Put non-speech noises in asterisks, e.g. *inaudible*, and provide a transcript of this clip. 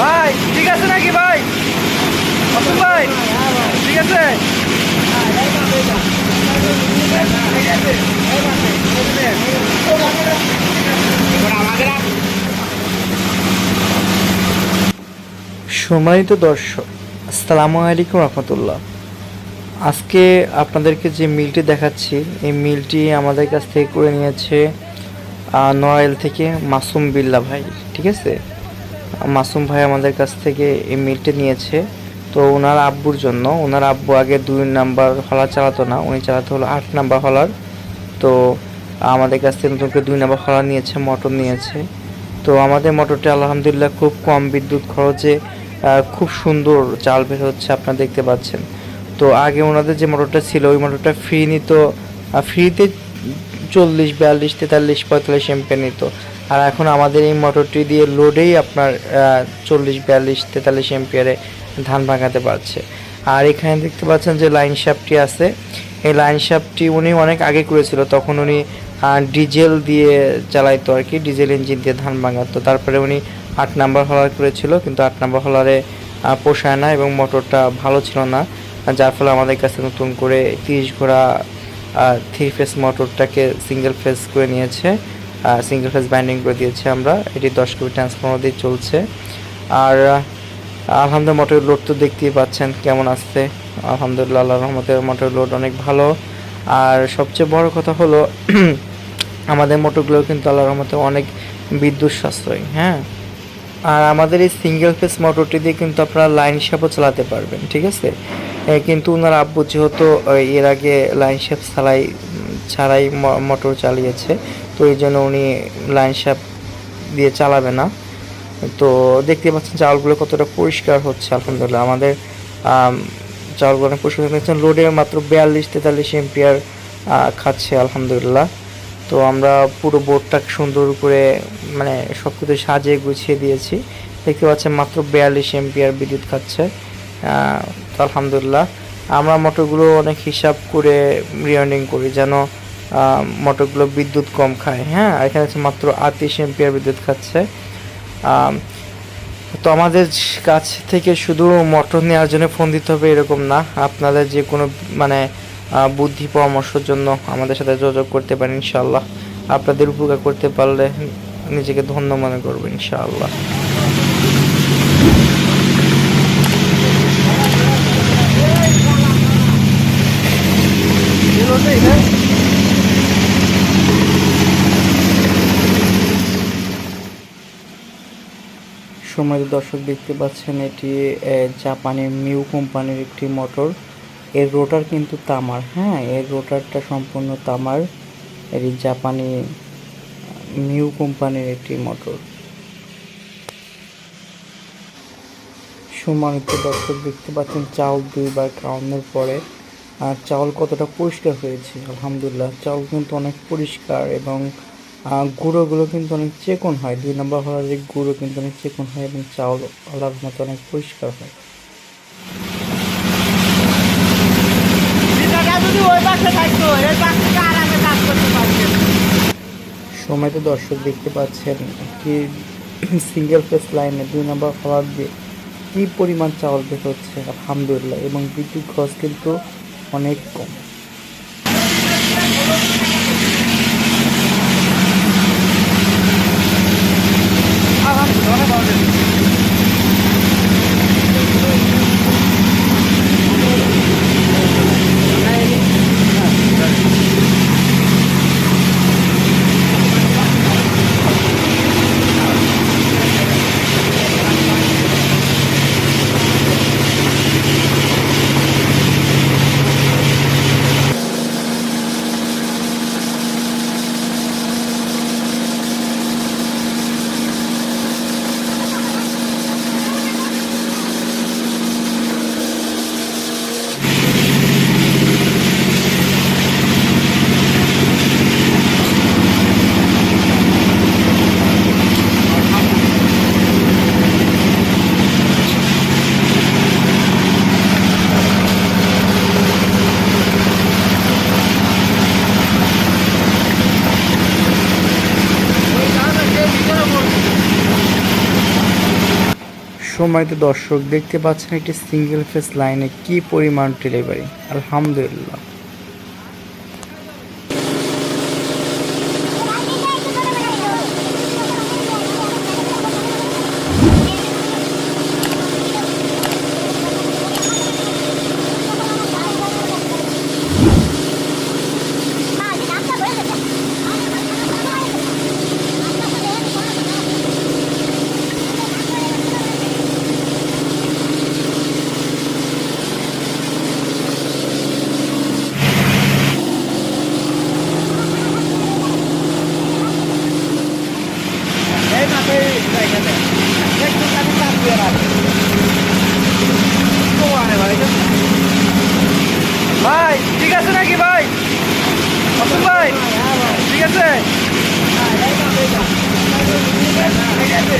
ভাই ঠিক আছে নাকি ভাই? ঠিক আছে? সম্মানিত দর্শক আসসালামু আলাইকুম রহমতুল্লাহ। আজকে আপনাদেরকে যে মিলটি দেখাচ্ছি, এই মিলটি আমাদের কাছ থেকে করে নিয়েছে নড়াইল থেকে মাসুম বিল্লা ভাই, ঠিক আছে? মাসুম ভাই আমাদের কাছ থেকে এই মিলটি নিয়েছে। তো ওনার আব্বুর জন্য, ওনার আব্বু আগে দুই নাম্বার হলার চালাতো না, উনি চালাতে হলো আট নাম্বার হলার। তো আমাদের কাছ থেকে নতুন করে দুই নাম্বার হলার নিয়েছে, মোটর নিয়েছে। তো আমাদের মোটরটি আলহামদুলিল্লাহ খুব কম বিদ্যুৎ খরচে খুব সুন্দর চাল বের হচ্ছে, আপনারা দেখতে পাচ্ছেন। তো আগে ওনাদের যে মোটরটা ছিল, ওই মোটরটা ফ্রি নিত ফ্রিতে চল্লিশ, বিয়াল্লিশ, তেতাল্লিশ, পঁয়তাল্লিশ এমপি নিত। আর এখন আমাদের এই মোটরটি দিয়ে লোডেই আপনার চল্লিশ, বিয়াল্লিশ, তেতাল্লিশ এমপিয়ারে ধান ভাঙাতে পারছে। আর এখানে দেখতে পাচ্ছেন যে লাইন শ্যাপটি আছে। এই লাইন শ্যাপটি উনি অনেক আগে করেছিল, তখন উনি ডিজেল দিয়ে চালাইতো আর কি ডিজেল ইঞ্জিন দিয়ে ধান ভাঙাতো। তারপরে উনি আট নাম্বার হলার করেছিল, কিন্তু আট নাম্বার হলারে পোষায় না এবং মোটরটা ভালো ছিল না। যার ফলে আমাদের কাছে নতুন করে তিরিশ ঘোড়া থ্রি ফেস মোটরটাকে সিঙ্গেল ফেস করে নিয়েছে। সিঙ্গেল ফেস বাইন্ডিং করে দিয়েছে আমরা। এটি দশ কেবি ট্রান্সফর্মার দিয়ে চলছে। আর আলহামদুলিল্লাহ মোটরের লোড তো দেখতেই পাচ্ছেন কেমন আসছে। আলহামদুলিল্লাহ আল্লাহ রহমতের মোটরের লোড অনেক ভালো। আর সবচেয়ে বড় কথা হলো, *clears throat* আমাদের মোটরগুলো কিন্তু আল্লাহ রহমতে অনেক বিদ্যুৎ সাশ্রয়ী হ্যাঁ? আর আমাদের এই সিঙ্গেল ফেস মোটরটি দিয়ে কিন্তু আপনারা লাইন হিসাবও চালাতে পারবেন ঠিক আছে? কিন্তু ওনার আব্বু যেহেতু এর আগে লাইন শেপ ছাড়াই ছাড়াই মোটর চালিয়েছে তো এই জন্য উনি লাইন শেপ দিয়ে চালাবে না। তো দেখতে পাচ্ছেন চাউলগুলো কতটা পরিষ্কার হচ্ছে আলহামদুলিল্লাহ। আমাদের আম, চাউলগুলো পরিষ্কার লোডে মাত্র বিয়াল্লিশ তেতাল্লিশ এমপিয়ার খাচ্ছে আলহামদুলিল্লাহ। তো আমরা পুরো বোর্ডটাকে সুন্দর করে মানে সব কিছু সাজিয়ে গুছিয়ে দিয়েছি। দেখতে পাচ্ছেন মাত্র বিয়াল্লিশ এমপিয়ার বিদ্যুৎ খাচ্ছে। তো আলহামদুলিল্লাহ। আমরা মোটরগুলো অনেক হিসাব করে রিয়ার্নিং করি যেন মোটরগুলো বিদ্যুৎ কম খায়। হ্যাঁ এখানে মাত্র আটত্রিশ এমপিয়ার বিদ্যুৎ খাচ্ছে। তো আমাদের কাছ থেকে শুধু মোটর নেওয়ার জন্য ফোন দিতে হবে এরকম না। আপনাদের যে কোনো মানে বুদ্ধি পরামর্শের জন্য আমাদের সাথে যোগাযোগ করতে পারেন ইনশাআল্লাহ। আপনাদের উপকার করতে পারলে নিজেকে ধন্য মনে করবেন ইনশাআল্লাহ। সময় দর্শক দেখতে পাচ্ছেন এটি এ, জাপানি মিউ কোম্পানির একটি মোটর। এর রোটার কিন্তু তামার হ্যাঁ? এর রোটারটা সম্পূর্ণ তামার এটি জাপানি মিউ কোম্পানির একটি মোটর সম্মানিত দর্শক, দেখতে পাচ্ছেন চাউল দুইবার খাওয়ানোর পরে, আর চাউল কতটা পরিষ্কার হয়েছে? আলহামদুলিল্লাহ চাউল কিন্তু অনেক পরিষ্কার এবং গুঁড়োগুলো কিন্তু অনেক চেকন হয়। দুই নম্বর হওয়ার যে গুঁড়ো কিন্তু অনেক চেকন হয় এবং চাউল আল্লাহর মতো অনেক পরিষ্কার হয়। সময় তো দর্শক দেখতে পাচ্ছেন, একটি সিঙ্গেল ফেস লাইনে দুই নম্বর হওয়ার দিয়ে কী পরিমাণ চাউল বের হচ্ছে, আলহামদুলিল্লাহ, এবং বিদ্যুৎ খরচ কিন্তু অনেক কম। সম্মানিত দর্শক দেখতে পাচ্ছেন একটি সিঙ্গেল ফেস লাইনে কি পরিমাণ ডেলিভারি আলহামদুলিল্লাহ। ভাই ঠিক আছে নাকি ভাই অসুন ভাই ঠিক আছে ঠিক আছে